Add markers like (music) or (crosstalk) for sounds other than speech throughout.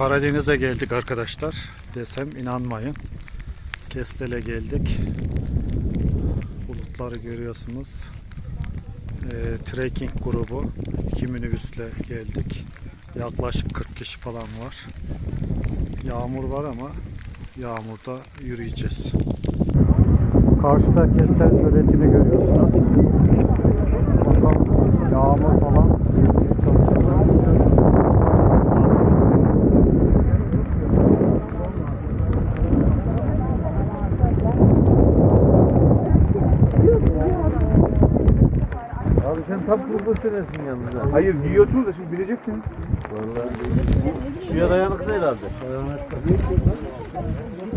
Karadeniz'e geldik arkadaşlar. Desem inanmayın. Kestel'e geldik. Bulutları görüyorsunuz. Ee, trekking grubu. iki minibüsle geldik. Yaklaşık 40 kişi falan var. Yağmur var ama yağmurda yürüyeceğiz. Karşıda Kestel göletini görüyorsunuz. Bakalım yağmur falan Abi sen tam burada söylesin yanımıza. Hayır giyiyorsunuz da şimdi bileceksiniz. Vallahi. Suya dayanıklı herhalde.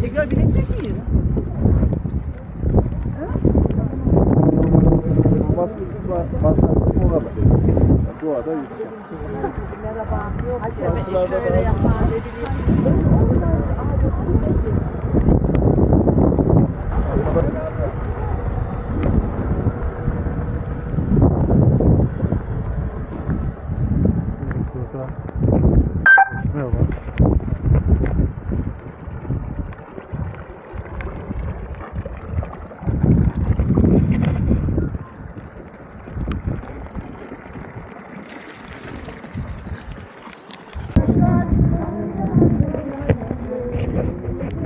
Tekrar binecek miyiz? Bak, bak, bak, orada. Doğada yüksek. Merhaba. Şarkılarda şöyle yapma. Burada çeşme var.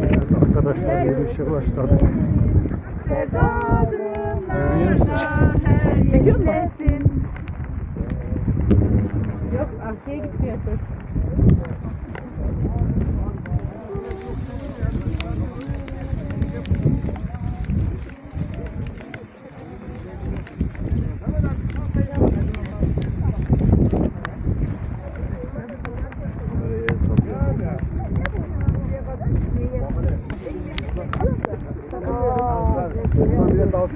Evet arkadaşlar başladık. Çekiyor musun? Yok arkaya gitmiyor ses.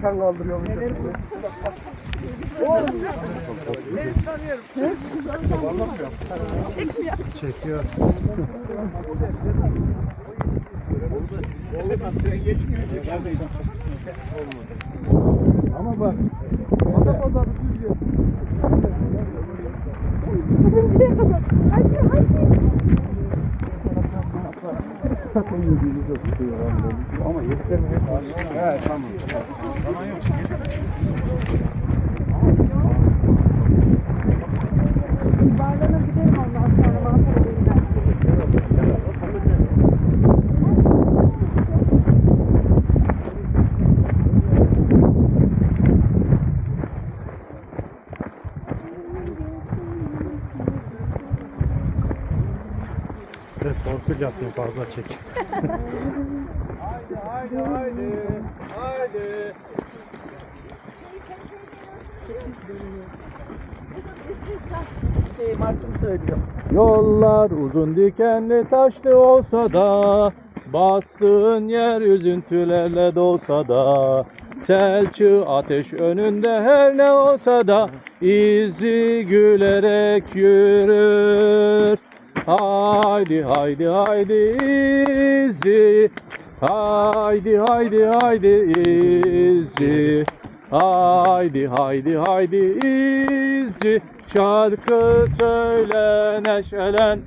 Bir de tavşan kaldırıyormuş. Çekiyor. Ama bak. Pata pata düzüyor. Ama yetiştirmiyor. He tamam. Tamam yok. Barlarına gidelim ondan sonra Torpil yapayım fazla çek. Haydi haydi. Haydi. Yollar uzun dikenli taşlı olsa da Bastığın yer üzüntülerle dolsa da Selçuk ateş önünde her ne olsa da izi gülerek yürür Haydi haydi haydi izi Haydi haydi haydi izi Haydi haydi haydi izci. Şarkı söyle neşelen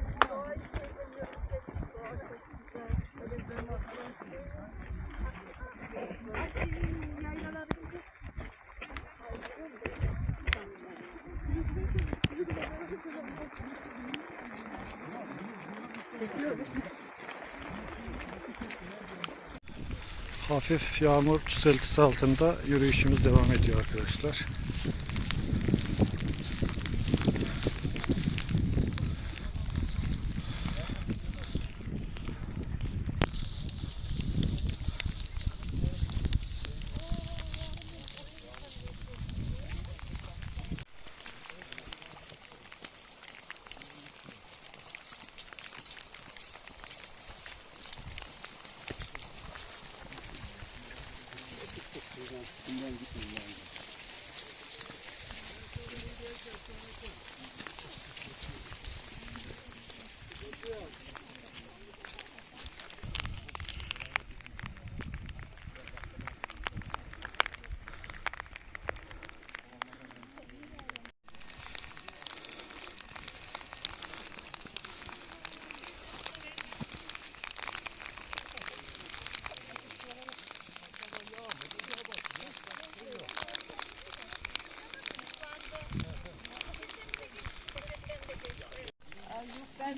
(laughs) Hafif yağmur çiseltisi altında yürüyüşümüz devam ediyor arkadaşlar.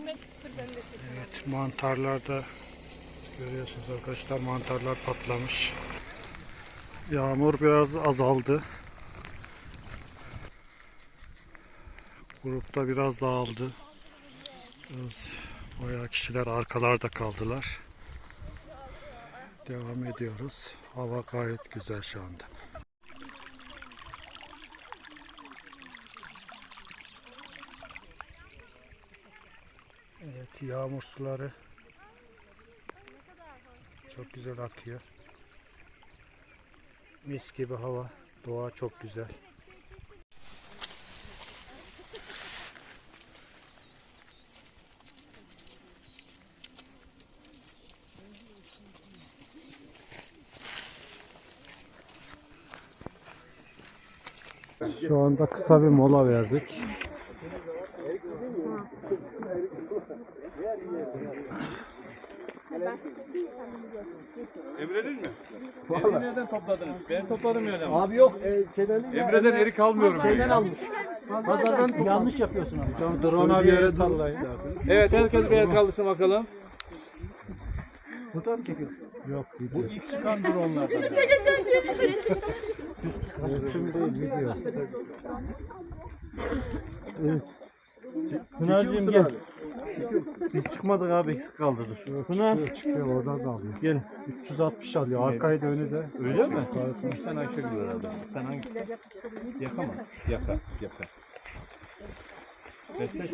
Evet mantarlarda görüyorsunuz arkadaşlar mantarlar patlamış. Yağmur biraz azaldı. Grupta biraz dağıldı. Biraz bayağı kişiler arkalarda kaldılar. Devam ediyoruz. Hava gayet güzel şu anda. Evet yağmur suları çok güzel akıyor. Mis gibi hava. Doğa çok güzel. Şu anda kısa bir mola verdik. Nereden topladınız? Ben topladım. Abi yok. E, şeyden. Emre'den erik almıyorum. Şeyden almış. Pazardan yanlış yapıyorsun abi. Tamam drone'a bir yere sallayın. Evet herkes bir el kaldırsın bakalım. Fotoğraf mı çekiyorsun? Yok Bu ilk çıkan dronlardan. resim değil video. Pınar'cığım gel. Biz çıkmadık abi eksik kaldı dur. Pınar. Çıkıyor oradan da alıyor. Gel. 360 alıyor. Arkayı da önü de. Öyle mi? Üç tane Ayşegül var herhalde. Sen hangisi? Yaka mı? Yaka. Yaka. Destek.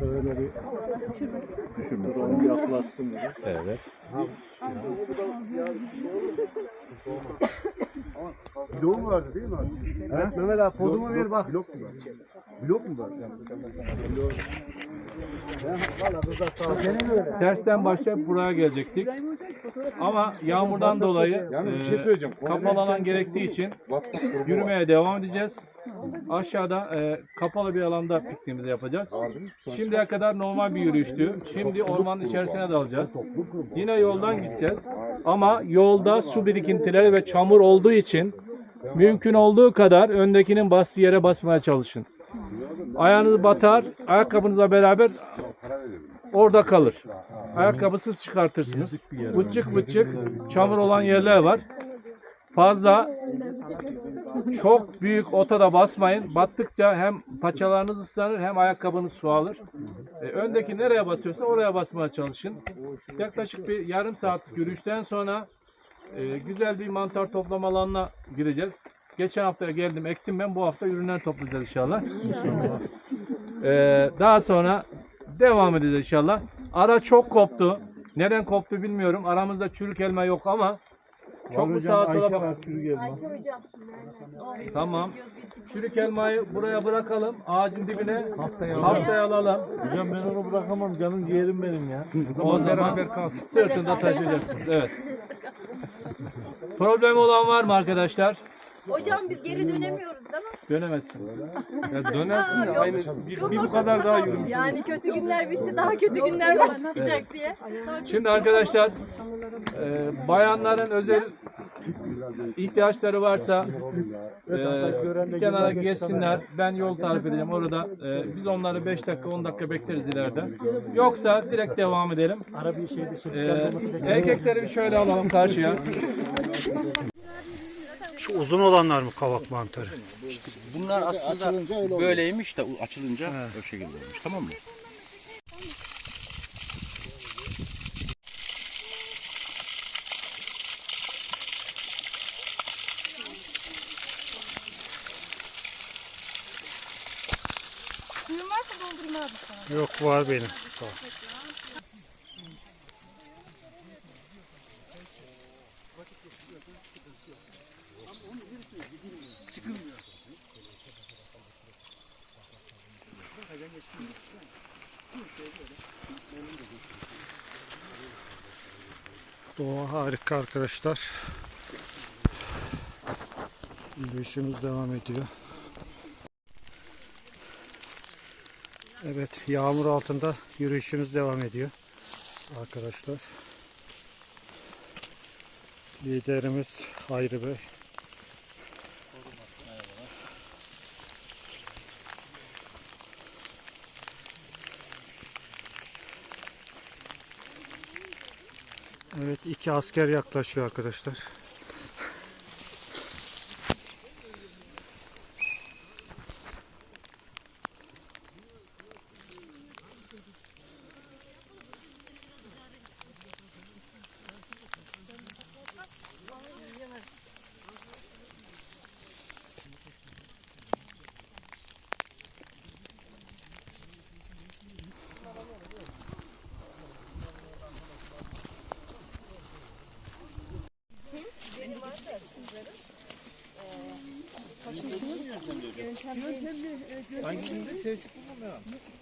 Böyle bir Drone'u yaklatsın diye. Evet. Blok mu vardı değil mi abi? Evet Mehmet abi podumu ver bak. Blok mu var? Blok mu var? Tersten başlayıp buraya gelecektik. Ama yağmurdan dolayı Yani bir e, şey söyleyeceğim. kapalı alan gerektiği için yürümeye devam edeceğiz. Aşağıda e, kapalı bir alanda pikniğimizi yapacağız. Şimdiye kadar normal bir yürüyüştü. Şimdi ormanın içerisine dalacağız. Yine yoldan gideceğiz. Ama yolda su birikintileri ve çamur olduğu için mümkün olduğu kadar öndekinin bastığı yere basmaya çalışın. Ayağınız batar, ayakkabınızla beraber orada kalır. Ayakkabısız çıkartırsınız. Bıçık bıçık çamur olan yerler var. Fazla çok büyük ota da basmayın. Battıkça hem paçalarınız ıslanır hem ayakkabınız su alır. E, öndeki nereye basıyorsa oraya basmaya çalışın. Yaklaşık bir yarım saatlik yürüyüşten sonra e, güzel bir mantar toplama alanına gireceğiz. Geçen hafta geldim ektim ben bu hafta ürünler toplayacağız inşallah. E, daha sonra devam edeceğiz inşallah. Ara çok koptu. Neden koptu bilmiyorum. Aramızda çürük elma yok ama çok mu sağa sola bak- Tamam. Çürük elmayı buraya bırakalım. Ağacın dibine haftaya, haftaya alalım. Hocam ben onu bırakamam. Canım ciğerim benim ya. O beraber kalsın. Sırtında taşıyacaksınız. Evet. (laughs) Problem olan var mı arkadaşlar? Hocam biz geri dönemiyoruz değil mi? Dönemezsiniz. Ya dönersin ya. Aynı bir, bir bu kadar daha yürümüş. Yani kötü günler bitti daha kötü günler başlayacak diye. Şimdi arkadaşlar e, bayanların özel ihtiyaçları varsa e, kenara geçsinler. Ben yol tarif edeceğim orada. E, biz onları 5 dakika 10 dakika bekleriz ileride. Yoksa direkt devam edelim. E, erkekleri bir şöyle alalım karşıya. Şu uzun olanlar mı kavak mantarı? Bunlar aslında böyleymiş de açılınca o şekilde olmuş. Tamam mı? Suyun varsa doldurayım abi sana. Yok var benim. Sağ ol. Arkadaşlar. Yürüyüşümüz devam ediyor. Evet, yağmur altında yürüyüşümüz devam ediyor. Arkadaşlar. Liderimiz Hayri Bey. Evet iki asker yaklaşıyor arkadaşlar. esse é tipo esse problema.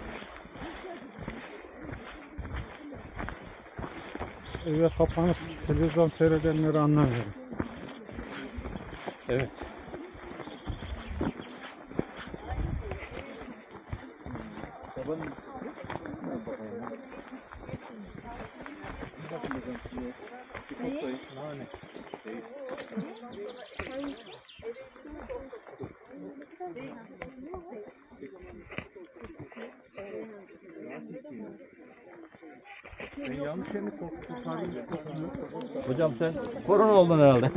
Eve kapanıp televizyon seyredenleri anlamıyorum. Evet. Hocam sen korona oldun herhalde.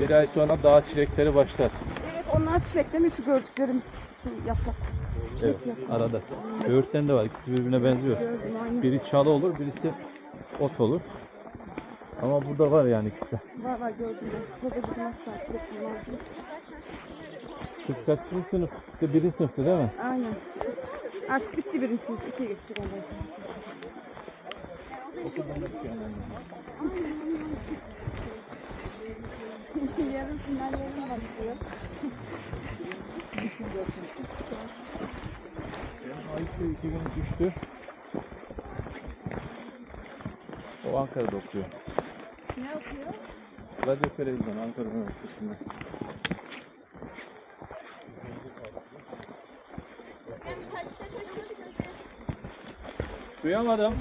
Bir ay sonra dağ çilekleri başlar. Evet onlar çileklerin şu gördüklerim şu yaprak. Evet, arada. Böğürtlen de var. İkisi birbirine benziyor. Biri çalı olur, birisi ot olur. Ama burada var yani ikisi. Var var gördüm kaçıncı sınıf? İşte birinci sınıftı değil mi? Aynen. Artık bitti birinci sınıf. İkiye geçecek ondan sonra. Yarın finallerine başlıyor. Ayşe iki gün düştü. O Ankara'da okuyor. Ne yapıyor? Radyo televizyon Ankara Üniversitesi'nde. Duyamadım.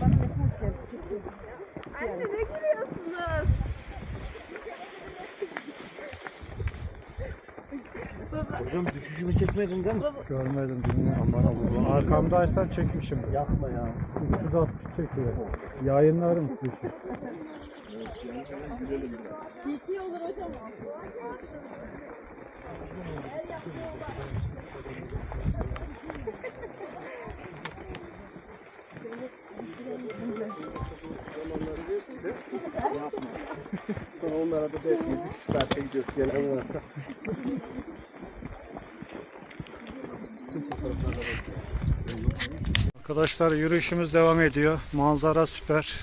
Bana mesaj geldi. çekiyor. Anne ne gülüyorsunuz? Hocam düşüşümü çekmedin değil mi? Görmedim bilmiyorum. Arkamdaysan çekmişim. Yapma ya. 360 çekiyor. Yayınlarım düşün. Onun arada bekliyoruz. Start'a gidiyoruz. Gelen varsa. Arkadaşlar yürüyüşümüz devam ediyor. Manzara süper.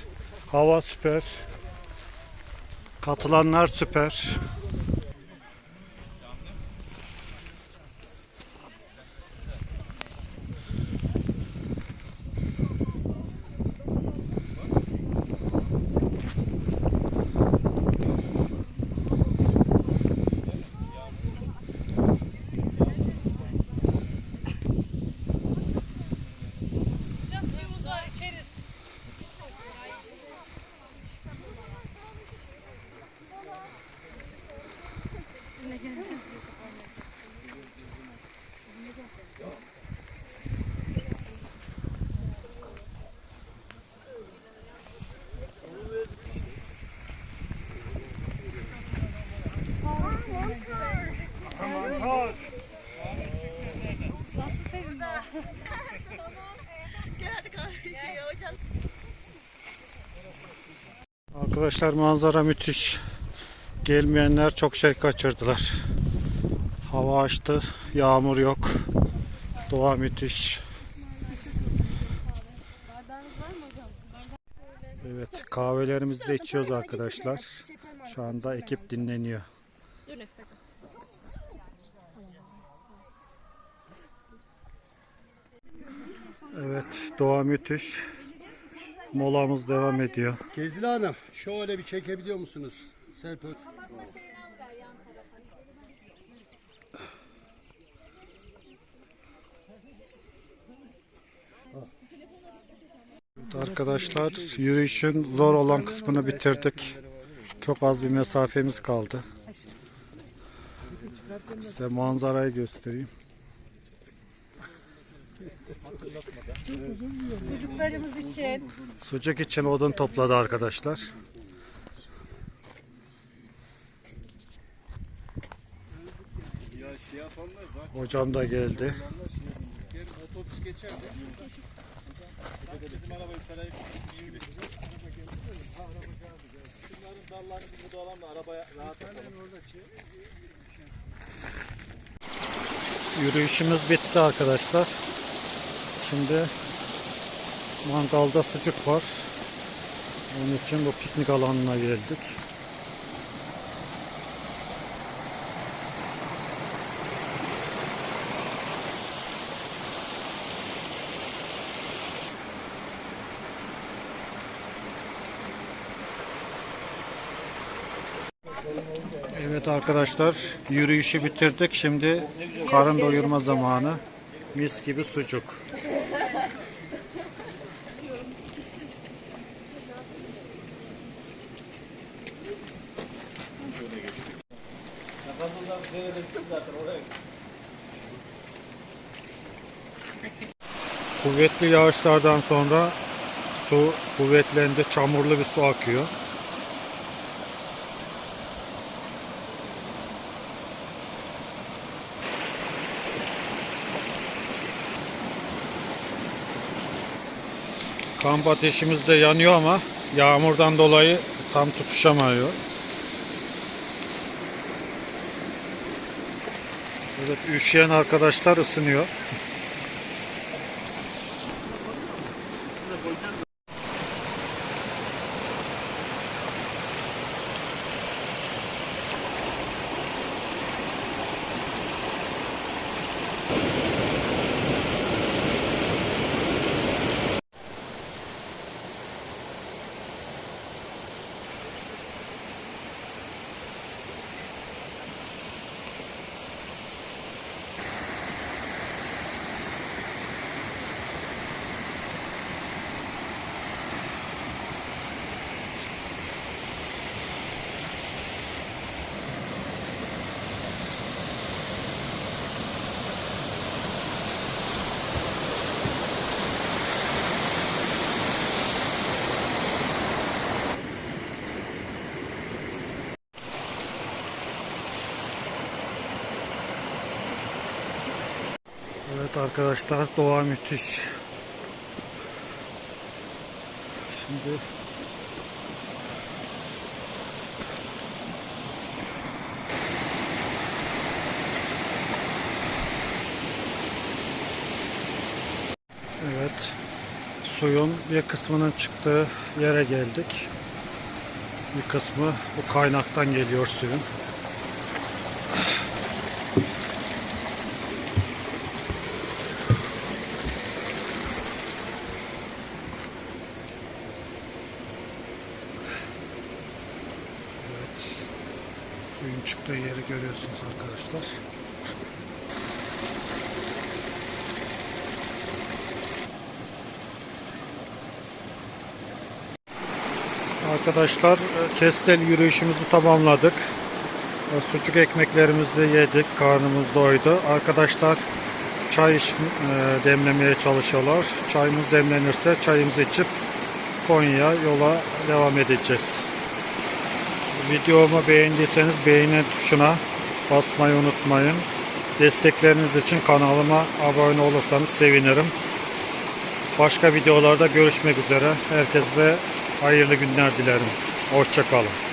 Hava süper. Katılanlar süper. Arkadaşlar manzara müthiş. Gelmeyenler çok şey kaçırdılar. Hava açtı, yağmur yok. Doğa müthiş. Evet, kahvelerimizi de içiyoruz arkadaşlar. Şu anda ekip dinleniyor. Evet, doğa müthiş. Molamız devam ediyor. Gezili Hanım şöyle bir çekebiliyor musunuz? Serpil. Arkadaşlar yürüyüşün zor olan kısmını bitirdik. Çok az bir mesafemiz kaldı. Size manzarayı göstereyim. Çocuklarımız için. Sucuk için odun topladı arkadaşlar. Hocam da geldi. Yürüyüşümüz bitti arkadaşlar. Şimdi mangalda sucuk var. Onun için bu piknik alanına geldik. Evet arkadaşlar yürüyüşü bitirdik. Şimdi karın doyurma zamanı. Mis gibi sucuk. Kuvvetli yağışlardan sonra su kuvvetlendi, çamurlu bir su akıyor. Kamp ateşimiz de yanıyor ama yağmurdan dolayı tam tutuşamıyor. Evet üşüyen arkadaşlar ısınıyor. arkadaşlar doğa müthiş. Şimdi Evet. Suyun bir kısmının çıktığı yere geldik. Bir kısmı bu kaynaktan geliyor suyun. Arkadaşlar e, Kestel yürüyüşümüzü tamamladık. E, Sucuk ekmeklerimizi yedik. Karnımız doydu. Arkadaşlar çay iç, e, demlemeye çalışıyorlar. Çayımız demlenirse çayımızı içip Konya yola devam edeceğiz. Videomu beğendiyseniz beğeni tuşuna basmayı unutmayın. Destekleriniz için kanalıma abone olursanız sevinirim. Başka videolarda görüşmek üzere. Herkese hayırlı günler dilerim. Hoşçakalın.